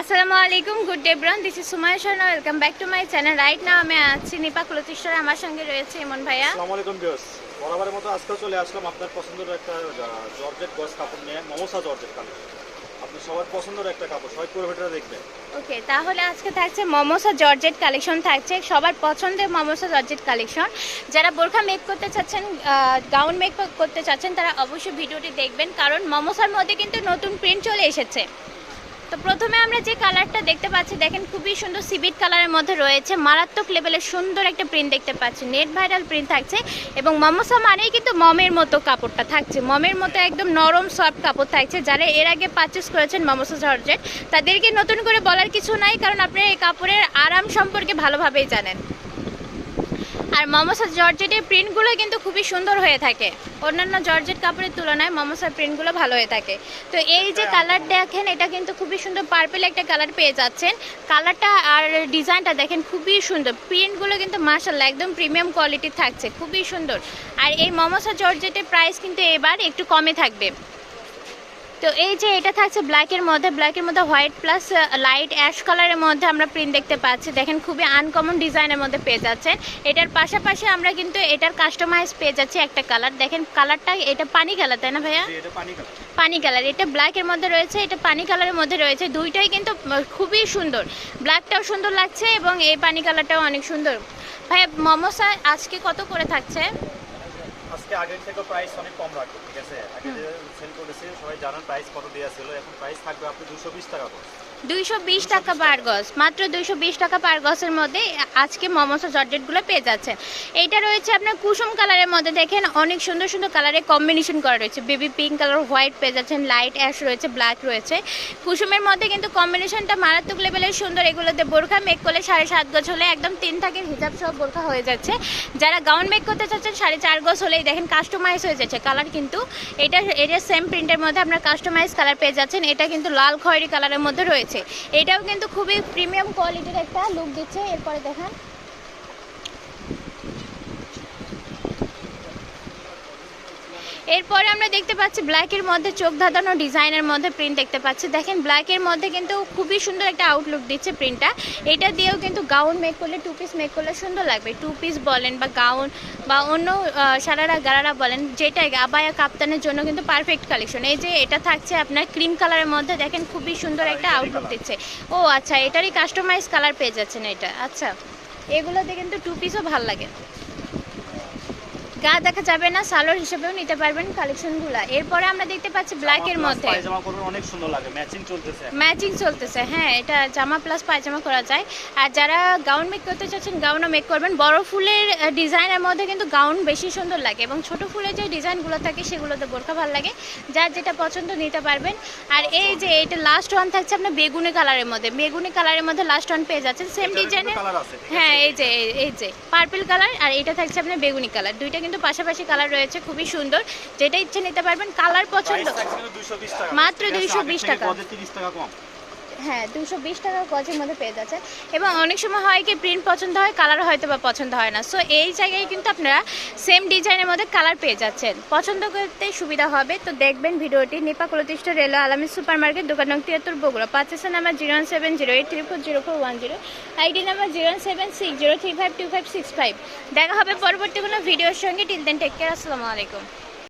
আসসালামু আলাইকুম good day ব্রন this is Sumaiya Sharma welcome back to my channel right now আমি আছি নিপা কুলতিশ্বর আমার সঙ্গে রয়েছে ইমন ভাইয়া। আসসালামু আলাইকুম ভিউয়ার্স বরাবরের মতো আজকেও চলে আসলাম আপনার পছন্দের একটা জর্জেট গস কাপড় নিয়ে মমসা জর্জেট কাপড় আপনি সবার পছন্দের একটা কাপড় সবাই পুরো ভিডিওটা দেখবেন ওকে তাহলে আজকে থাকছে মমোসা জর্জেট কালেকশন থাকছে সবার পছন্দের মমোসা জর্জেট কালেকশন। যারা বোরখা মেক করতে চাচ্ছেন গাউন মেক করতে চাচ্ছেন তারা অবশ্যই ভিডিওটি দেখবেন কারণ মমোসার মধ্যে কিন্তু নতুন প্রিন্ট চলে এসেছে। তো প্রথমে আমরা যে কালারটা দেখতে পাচ্ছি, দেখেন খুবই সুন্দর সিবিট কালারের মধ্যে রয়েছে। মারাত্মক লেভেলের সুন্দর একটা প্রিন্ট দেখতে পাচ্ছি। নেট ভাইরাল প্রিন্ট থাকছে এবং মমোসা মানেই কিন্তু মমের মতো কাপড়টা থাকছে। মমের মতো একদম নরম সফট কাপড় থাকছে যারা এর আগে পারচেস করেছেন মমসা জর্জেট তাদেরকে নতুন করে বলার কিছু নাই, কারণ আপনি এই কাপড়ের আরাম সম্পর্কে ভালোভাবেই জানেন। আর মমোসা জর্জেটের প্রিন্টগুলো কিন্তু খুবই সুন্দর হয়ে থাকে। অন্যান্য জর্জেট কাপড়ের তুলনায় মমোসার প্রিন্টগুলো ভালো হয়ে থাকে। তো এই যে কালার দেখেন এটা কিন্তু খুবই সুন্দর পার্পেল একটা কালার পেয়ে যাচ্ছেন। কালারটা আর ডিজাইনটা দেখেন খুবই সুন্দর। প্রিন্টগুলো কিন্তু মার্শাল্লাহ একদম প্রিমিয়াম কোয়ালিটির থাকছে খুবই সুন্দর। আর এই মমোসা জর্জেটের প্রাইস কিন্তু এবার একটু কমে থাকবে। তো এই যে এটা থাকছে ব্ল্যাকের মধ্যে ব্ল্যাকের মধ্যে হোয়াইট প্লাস লাইট অ্যাশ কালারের মধ্যে আমরা প্রিন্ট দেখতে পাচ্ছি। দেখেন খুবই আনকমন ডিজাইনের মধ্যে পেয়ে যাচ্ছেন। এটার পাশাপাশি আমরা কিন্তু এটার কাস্টমাইজ পেয়ে যাচ্ছি একটা কালার দেখেন কালারটা এটা পানি কালার তাই না ভাইয়া? পানি কালার পানি কালার এটা ব্ল্যাকের মধ্যে রয়েছে এটা পানি কালারের মধ্যে রয়েছে। দুইটাই কিন্তু খুবই সুন্দর। ব্ল্যাকটাও সুন্দর লাগছে এবং এই পানি কালারটাও অনেক সুন্দর। ভাইয়া মোমোসা আজকে কত করে থাকছে? আজকে আগের থেকে প্রাইস অনেক কম রাখব ঠিক আছে? আগে যে সেল করেছি, সবাই জানেন প্রাইস কত দেওয়া ছিল, এখন প্রাইস থাকবে আপনি দুশো বিশ টাকা করে। দুইশো বিশ টাকা পার গজ, মাত্র দুইশো বিশ টাকা পার গজের মধ্যে আজকে মমোসা জর্জেটগুলো পেয়ে যাচ্ছে। এইটা রয়েছে আপনার কুসুম কালারের মধ্যে। দেখেন, অনেক সুন্দর সুন্দর কালারের কম্বিনেশন করা রয়েছে। বেবি পিঙ্ক কালার হোয়াইট পেয়ে যাচ্ছেন লাইট অ্যাশ রয়েছে ব্ল্যাক রয়েছে। কুসুমের মধ্যে কিন্তু কম্বিনেশনটা মারাত্মক লেভেলের সুন্দর। এগুলোতে বোরখা মেক করলে সাড়ে সাত গজ হলে একদম তিন থাকের হিজাব সহ বোরখা হয়ে যাচ্ছে। যারা গাউন মেক করতে চাচ্ছেন, সাড়ে চার গজ হলেই দেখেন কাস্টমাইজ হয়ে যাচ্ছে। কালার কিন্তু এটা এটা সেম প্রিন্টের মধ্যে আপনার কাস্টমাইজ কালার পেয়ে যাচ্ছেন। এটা কিন্তু লাল খয়েরি কালারের মধ্যে রয়েছে। এটাও কিন্তু খুবই প্রিমিয়াম কোয়ালিটির একটা লুক দিচ্ছে। এরপরে দেখেন এরপরে আমরা দেখতে পাচ্ছি ব্ল্যাকের মধ্যে চোখ ধাঁধানো ডিজাইনের মধ্যে প্রিন্ট দেখতে পাচ্ছি। দেখেন ব্ল্যাকের মধ্যে কিন্তু খুবই সুন্দর একটা আউটলুক দিচ্ছে প্রিন্টটা এটা দিয়েও কিন্তু গাউন মেক করলে টু পিস মেক করলে সুন্দর লাগবে। টু পিস বলেন বা গাউন বা অন্য সারারা গারারা বলেন, যেটা আবায়া কাপ্তানের জন্য কিন্তু পারফেক্ট কালেকশন এই যে এটা থাকছে আপনার ক্রিম কালারের মধ্যে, দেখেন খুবই সুন্দর একটা আউটলুক দিচ্ছে। ও আচ্ছা এটারই কাস্টমাইজ কালার পেয়ে যাচ্ছেন এটা। আচ্ছা এগুলোতে কিন্তু টু পিসও ভালো লাগে। গা দেখা যাবে না সালোয়ার হিসেবেও নিতে পারবেন কালেকশনগুলো এরপরে আমরা দেখতে পাচ্ছি ব্ল্যাকের মধ্যে। পায়জামা করবেন অনেক সুন্দর লাগে ম্যাচিং চলতেছে ম্যাচিং চলতেছে হ্যাঁ এটা জামা প্লাস পায়জামা করা যায়। আর যারা গাউন মেক করতে চাচ্ছেন গাউনও মেক করবেন। বড় ফুলের ডিজাইনের মধ্যে কিন্তু গাউন বেশি সুন্দর লাগে এবং ছোট ফুলের যে ডিজাইনগুলো থাকে সেগুলোতে বোরখা ভালো লাগে। যার যেটা পছন্দ নিতে পারবেন। আর এই যে এটা লাস্ট ওয়ান থাকছে আপনার বেগুনি কালারের মধ্যে। বেগুনি কালারের মধ্যে লাস্ট ওয়ান পেয়ে যাচ্ছেন। সেম ডিজাইনের? হ্যাঁ এই যে এই- এই যে পার্পল কালার আর এটা থাকছে আপনার বেগুনি কালার দুইটা কিন্তু পাশাপাশি কালার রয়েছে খুবই সুন্দর যেটা ইচ্ছে নিতে পারবেন কালার পছন্দ প্রাইস থাকছে কিন্তু 220 টাকা মাত্র দুইশো আছে? 220 আগের থেকে টাকা। গজে 30 টাকা কম হ্যাঁ দুশো বিশ টাকা গজের মধ্যে পেয়ে যাচ্ছে এবং অনেক সময় হয় কি প্রিন্ট পছন্দ হয় কালার হয়তো বা পছন্দ হয় না। সো এই জায়গায় কিন্তু আপনারা সেম ডিজাইনের মধ্যে কালার পেয়ে যাচ্ছেন। পছন্দ করতে সুবিধা হবে। তো দেখবেন ভিডিওটি। নিপা কলতিষ্ঠ রেল আলামী সুপার মার্কেট দোকান নং তিয়াত্তর, Bogura. পাঁচেসা number zero one seven zero eight three four zero four one zero ID number zero one seven six zero three five two five six five. দেখা হবে পরবর্তী কোনো ভিডিওর সঙ্গে। টিল দেন টেক কেয়ার আসসালামু আলাইকুম।